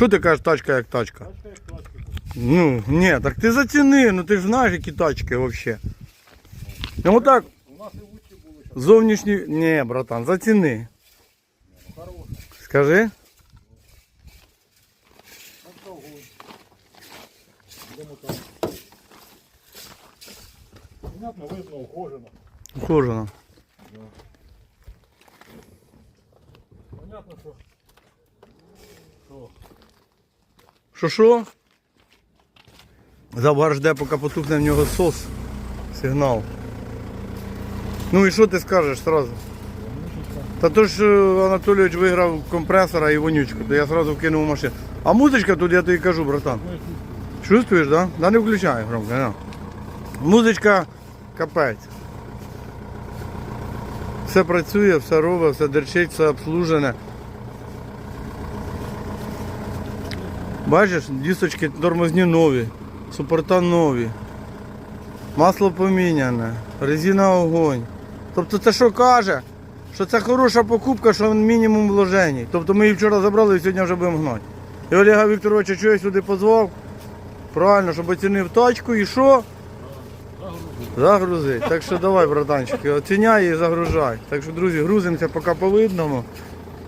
Що ти кажеш, тачка як тачка? Тачка як тачка. Ну, ні, так ти заціни, ну ти ж знаєш, які тачки взагалі. Ну отак, У нас і лучше було, зараз зовнішні. Ні, братан, заціни. хороше. Скажи. Так що огонь. Йдемо там. Понятно, видно, ухожено. Ухожено. Що що? Завар жде, поки потухне в нього сос. Сигнал. Ну і що ти скажеш одразу? Та то ж е, Анатолійович виграв компресора і вонючку, то я одразу вкинув машину. А музичка тут я тобі кажу, братан. Чувствуєш, да? Да не включай громко, не. Музичка капець. Все працює, все робить, все дерчить, все обслужене. Бачиш, дісточки тормозні нові, супорта нові. Масло поміняне, резина огонь. Тобто це що каже? Що це хороша покупка, що мінімум вложень. Тобто ми її вчора забрали і сьогодні вже будемо гнати. І Олега Вікторовича чого я сюди позвав? Правильно, щоб оцінив тачку і що? Загрузи. Так що давай, братанчики, оціняй і загружай. Так що, друзі, грузимося поки по видному.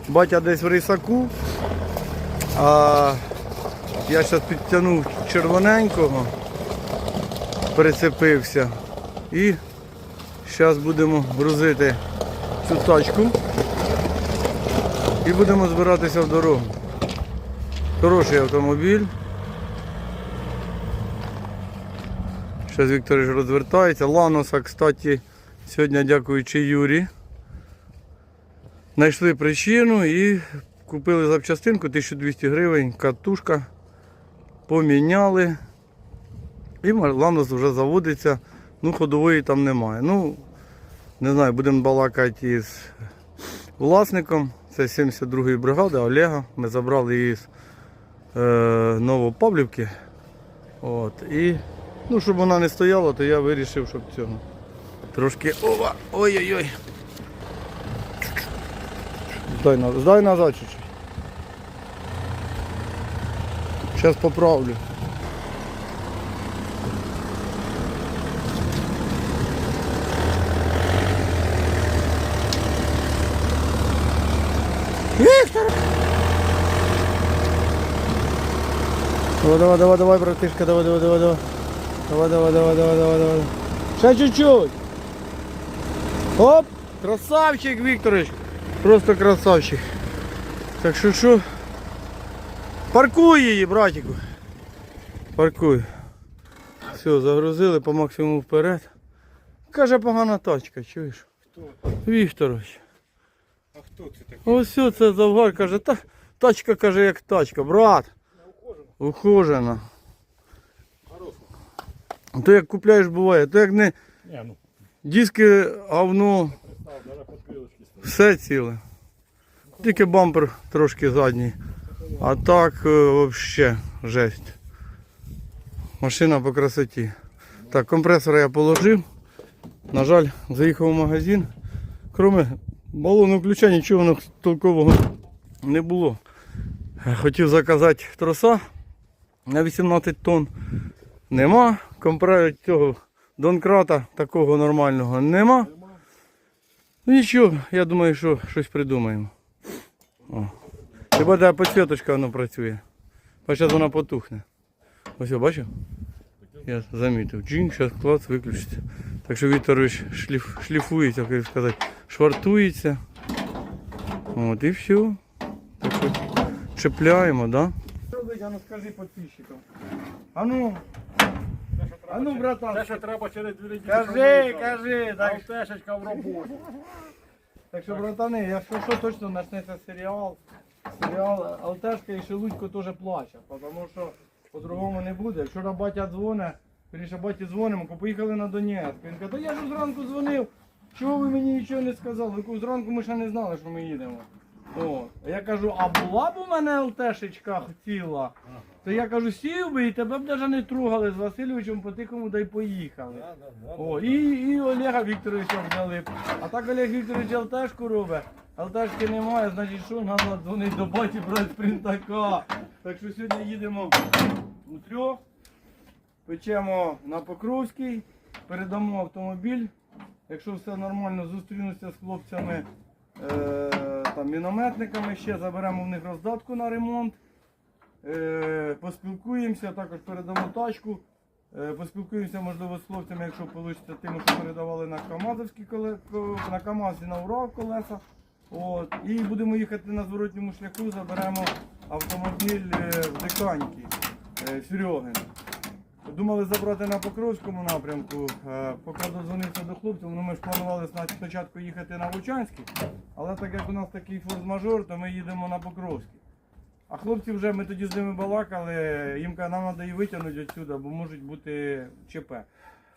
Батя десь в рисаку. А я зараз підтягнув червоненького, прицепився. І зараз будемо грузити цю тачку. І будемо збиратися в дорогу. Хороший автомобіль. Зараз Вікторович розвертається. Ланоса, кстати, сьогодні дякуючи Юрі. Знайшли причину і купили запчастинку 1200 гривень, катушка. Поміняли. І Ланос вже заводиться. Ну, ходової там немає. Ну, не знаю, будемо балакати із власником. Це 72-ї бригади Олега. Ми забрали її з е, Новопавлівки. От. І Ну, щоб вона не стояла, то я вирішив, щоб цього. Трошки. Ова! Ой-ой-ой. Здай назад чуть-чуть. Зараз поправлю. Віктор! Давай, давай, давай, давай, братишка, давай, давай, давай, давай. Давай, давай, давай, давай, давай, давай. Ще чуть-чуть. Оп! Красавчик, Вікторович. Просто красавчик. Так що що? Паркуй її, братику. Паркуй. Все, загрузили по максимуму вперед. Каже, погана тачка, чуєш? Хто? Вікторович. А хто це такий? Ось все це завгар, каже, та тачка каже, як тачка, брат. Не? Ухожена. То як купляєш буває, то як не Ні, ну, диски, говно, все ціле. Тільки бампер трошки задній. А так взагалі жесть. Машина по красоті. Так, компресор я положив. На жаль, заїхав в магазин. Кроме балону ключа нічого толкового не було. Хотів заказати троса на 18 тонн. Нема. Компра... цього донкрата такого нормального нема. Ну нічого, я думаю, що щось придумаємо. О. Хіба де підсвіточка воно працює. Бо зараз вона потухне. Ось я бачив? Я замітив. Джинг, зараз клац виключиться. Так що Вікторович шліф, шліфується, як сказати, швартується. От і все. Так що чіпляємо, да? А ну скажи підписчикам. А ну, а ну, братан. Те, що треба через дві неділі. Кажи, кажи, так Алтешечка в роботі. Так що, братани, якщо що, точно почнеться серіал. Серіал Алтешка і Шелудько теж плаче, тому що по-другому не буде. Вчора батя дзвонить, Вірніше, баті дзвонимо, поїхали на Донецьк. Він каже, та я ж зранку дзвонив, чого ви мені нічого не сказали? Кажу, зранку ми ще не знали, що ми їдемо. О, я кажу, а була б у мене ЛТшечка хотіла, то я кажу, сів би і тебе б навіть не трогали з Васильовичем по тихому, да й поїхали. О, і, і Олега Вікторовича взяли. б. А так Олег Вікторович ЛТшку робить. ЛТшки немає, значить що, треба дзвонити до баті брати принтака. Так що сьогодні їдемо у трьох, печемо на Покровський, передамо автомобіль. Якщо все нормально, зустрінуся з хлопцями, е, там, мінометниками ще, заберемо в них роздатку на ремонт. Е, поспілкуємося, також передамо тачку. Е, Поспілкуємося, можливо, з хлопцями, якщо вийде тим, що передавали на Камазовські коле... на Камазі на Урал колеса. От. І будемо їхати на зворотньому шляху, заберемо автомобіль е, в Диканьки е, Серегин. Думали забрати на Покровському напрямку, поки додзвонився до хлопців, ну ми ж планували спочатку їхати на Лучанський, але так як у нас такий форс-мажор, то ми їдемо на Покровський. А хлопці вже ми тоді з ними балакали, їм кажуть, нам треба її витягнути відсюди, бо можуть бути ЧП.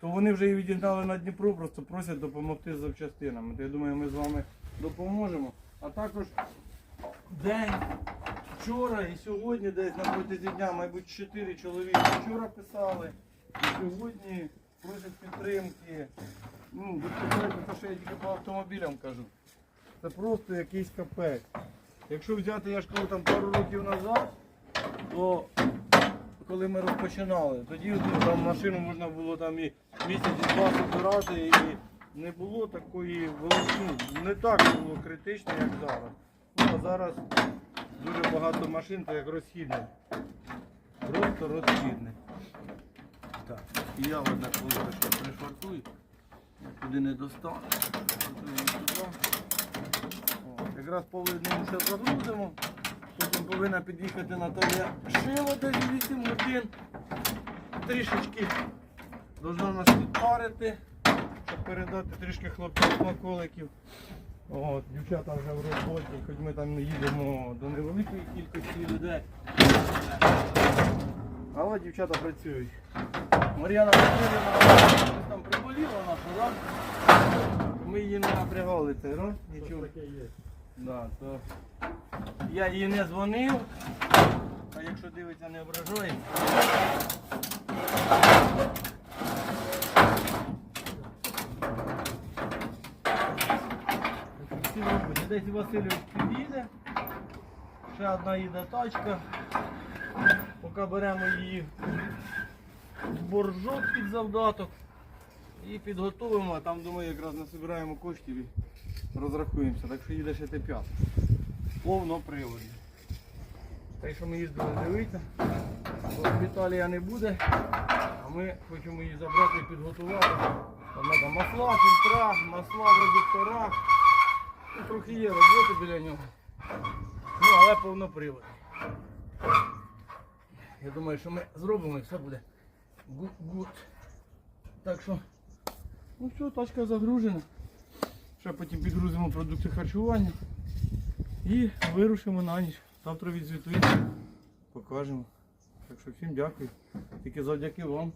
То вони вже її відігнали на Дніпро, просто просять допомогти з запчастинами. То я думаю, ми з вами допоможемо. А також день вчора і сьогодні десь на протязі дня, мабуть, 4 чоловіки вчора писали. І сьогодні просять підтримки. Ну, відповідайте те, що я тільки по автомобілям кажу. Це просто якийсь капець. Якщо взяти, я ж там пару років назад, то коли ми розпочинали, тоді ну, там машину можна було там і місяць і два збирати, і не було такої величини, не так було критично, як зараз. Ну, а зараз дуже багато машин, то як розхідне. Просто розхідне. Так, і я одна ще пришвартую, туди не достану. Якраз половину ще загрузимо. Потім повинна під'їхати Наталія Шило десь 8 годин. Трішечки должна нас підпарити, щоб передати трішки хлопцям смаколиків. От, дівчата вже в роботі, хоч ми там не їдемо до невеликої кількості людей. Але дівчата працюють. Мар'яна щось там приболіла наша? Ми її не напрягали цей раз, нічого. Да, то я їй не дзвонив, а якщо дивиться, не ображає. Десь Васильович під'їде, ще одна їде тачка. Поки беремо її в боржок під завдаток і підготуємо, а там думаю якраз насобираємо коштів і розрахуємося. Так що їде ще Т5. Повно приводі. Так що ми їздили дивитися, Віталія не буде, а ми хочемо її забрати і підготувати. Там треба масла, фільтра, масла в редукторах. Ну, трохи є роботи біля нього. Ну, але повноприводний. Я думаю, що ми зробимо і все буде гуд. Так що, ну все, тачка загружена. Ще потім підгрузимо продукти харчування і вирушимо на ніч. Завтра відзвітуємо, покажемо. Так що всім дякую. Тільки завдяки вам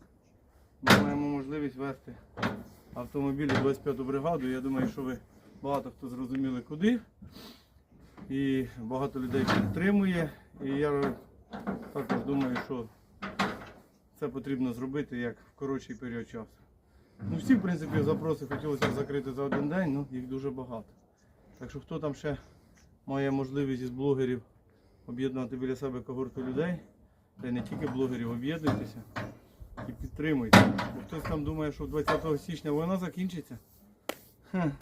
ми маємо можливість вести автомобілі 25-ту бригаду. Я думаю, що ви багато хто зрозуміли куди. І багато людей підтримує. І я також думаю, що це потрібно зробити як в коротший період часу. Ну, всі, в принципі, запроси хотілося закрити за один день, ну їх дуже багато. Так що хто там ще має можливість із блогерів об'єднати біля себе когорту людей, та й не тільки блогерів, об'єднуйтеся і підтримуйте. Бо хтось там думає, що 20 січня війна закінчиться. Хе.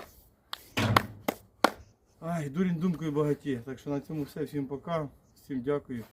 Ай, дурень думкою багаті. Так що на цьому все. Всім пока, всім дякую.